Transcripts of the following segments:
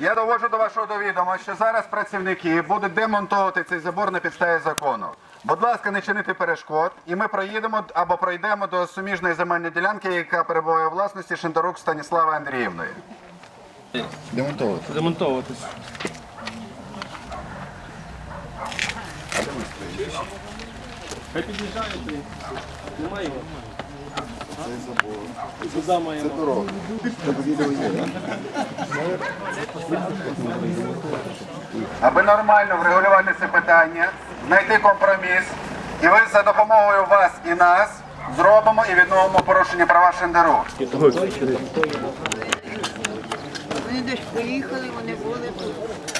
Я доводжу до вашого довідома, що зараз працівники будуть демонтувати цей забор на підставі закону. Будь ласка, не чинити перешкод, і ми проїдемо або пройдемо до суміжної земельної ділянки, яка перебуває у власності Шендерук Станіслава Андріївної. Демонтувати. Демонтовуватись. Хай під'їжджаєте. Немає його. Цей забор. Маємо. Це дорога. Аби нормально врегулювати це питання, знайти компроміс, і ви за допомогою вас і нас зробимо і відновимо порушення права Шендерук. Вони десь поїхали, вони були тут.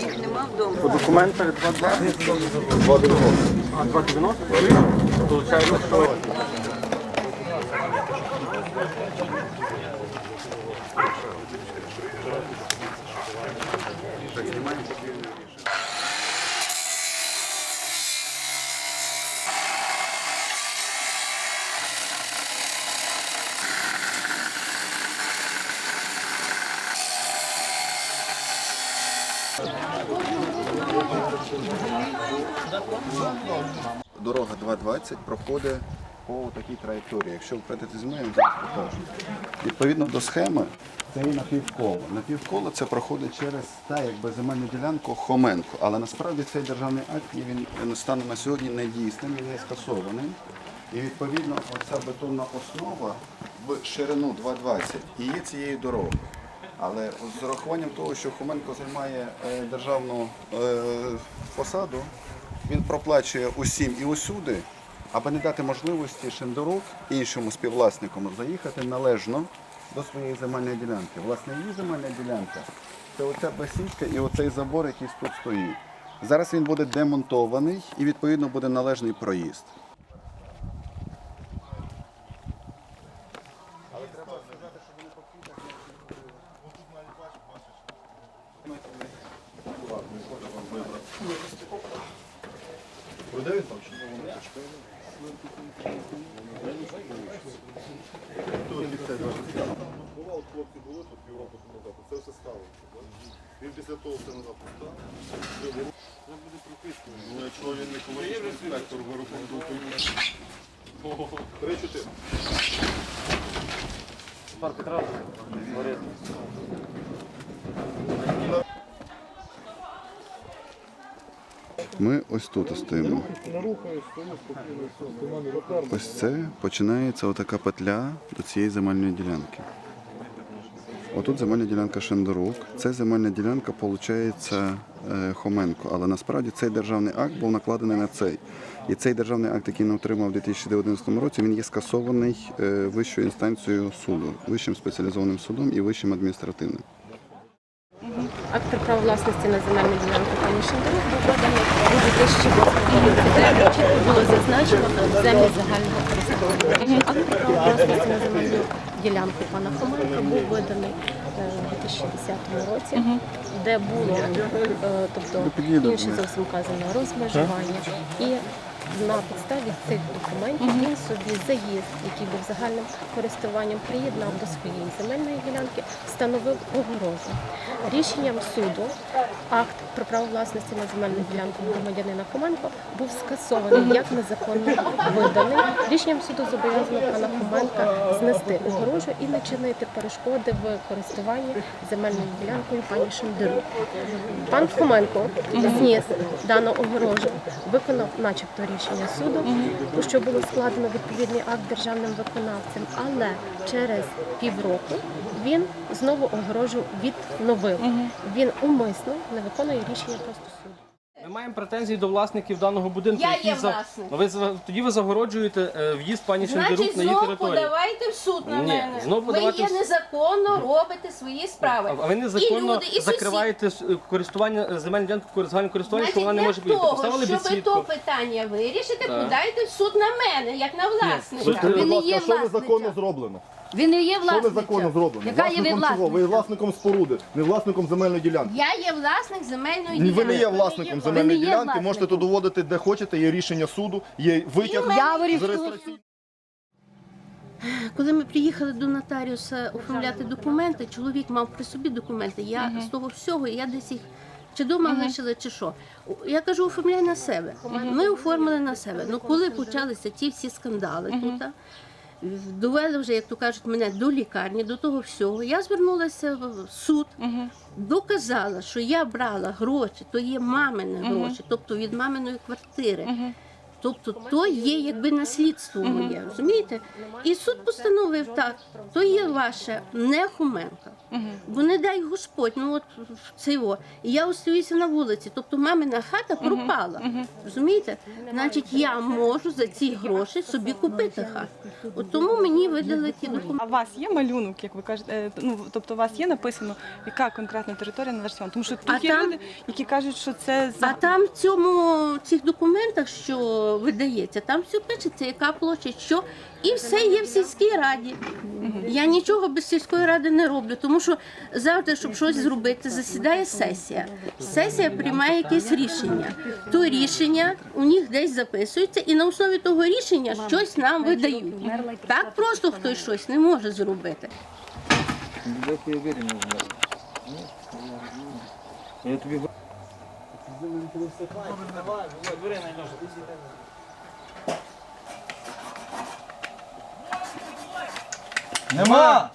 Їх нема вдома. По документах 2,20. 2,90. А, 2,90? Получається, що... Дорога 2.20 проходить по такій траєкторії. Якщо ви прийдете зі мною, я вам покажу. Відповідно до схеми, це є напівколо. Напівколо це проходить через та якби земельну ділянку Хоменко. Але насправді цей державний акт він, стане на сьогодні недійсним, він є скасований. І відповідно оця бетонна основа в ширину 2.20 і є цією дорогою. Але з урахуванням того, що Хоменко займає е, державну е, посаду, він проплачує усім і усюди, аби не дати можливості Шендерук іншому співвласнику заїхати належно до своєї земельної ділянки. Власне, її земельна ділянка це оця бесідка і оцей забор, який тут стоїть. Зараз він буде демонтований і відповідно буде належний проїзд. Бувало, хлопці були тут півроку тому назад, це все сталося. Він після того все назад постав. Це буде прописано. Ну, якщо він не екологічний інспектор, ви рекомендуєте. Три-чотири. Ми ось тут стоїмо. Ось це починається отака петля до цієї земельної ділянки. Отут земельна ділянка Шендерук. Це земельна ділянка, виходить, Хоменко. Але насправді цей державний акт був накладений на цей. І цей державний акт, який він отримав у 2011 році, він є скасований е, вищою інстанцією суду, вищим спеціалізованим судом і вищим адміністративним. Акт про право власності на земельну ділянку пані Шендерук був поданий у 2008 році. Чітко було зазначено землі загального користування. Акт про право власності на земельну ділянку пана Хоменка був виданий е, у 2010 році, де було е, тобто інше зовсім казане розмежування. І на підставі цих документів він собі заїзд, який був загальним користуванням, приєднав до своєї земельної ділянки, встановив огорожу. Рішенням суду акт про право власності на земельну ділянку громадянина Хоменко був скасований як незаконно виданий. Рішенням суду зобов'язано пана Хоменка знести огорожу і не чинити перешкоди в користуванні земельною ділянкою пані Шендеру. Пан Хоменко зніс дану огорожу, виконав, начебто, рішення суду, у що було складено відповідний акт державним виконавцем, але через півроку він знову огорожу відновив. Він умисно не виконує рішення просто суду. Ми маємо претензії до власників даного будинку. Я які є за- власник. Ну, ви за- тоді ви загороджуєте е, в'їзд пані Шендерук Значить, на її знов територію. подавайте в суд на Ні, мене. знов подавати ви в є незаконно робите свої справи. А ви і незаконно люди, і закриваєте с- користування е, земельну ділянку загального користування, що вона не для може поїхати. того, Поставили щоб бесідку. то питання вирішити, Так. подайте в суд на мене, як на власника. Ви Будь не ласка, є що незаконно зроблено? Він не є Що власником. незаконно зроблено? Яка є ви Власником чого? Ви є власниця? власником споруди, не власником земельної ділянки. Я є власник земельної Ні, ділянки. Ви не є власником Ви земельної не є ділянки, власником. можете тут доводити де хочете, є рішення суду, є витяг Яворівського з реєстраційного. Коли ми приїхали до нотаріуса оформляти документи, чоловік мав при собі документи. Я з того всього, я десь їх чи дома лишила, чи що. Я кажу, оформляй на себе. Ми оформили на себе. Ну коли почалися ті всі скандали тут, довели вже, як то кажуть, мене до лікарні, до того всього. Я звернулася в суд, доказала, що я брала гроші, то є мамини гроші, тобто від маминої квартири. Тобто то є якби наслідство моє, розумієте? І суд постановив так, то є ваше, не Хоменка. Бо не дай Господь, ну от це його. І я остаюся на вулиці. Тобто мамина хата пропала. Розумієте? Значить, я можу за ці гроші собі купити хату. От тому мені видали ті документи. А у вас є малюнок, як ви кажете? Е, Ну тобто, у вас є написано, яка конкретна територія налаштована? Тому що тут А є там- люди, які кажуть, що це А за там в цьому в цих документах, що видається, там все пишеться, яка площа, що і все є в сільській раді. Я нічого без сільської ради не роблю, тому що завжди, щоб щось зробити, засідає сесія. Сесія приймає якесь рішення. То рішення у них десь записується, і на основі того рішення щось нам видають. Так просто хтось щось не може зробити. Нема!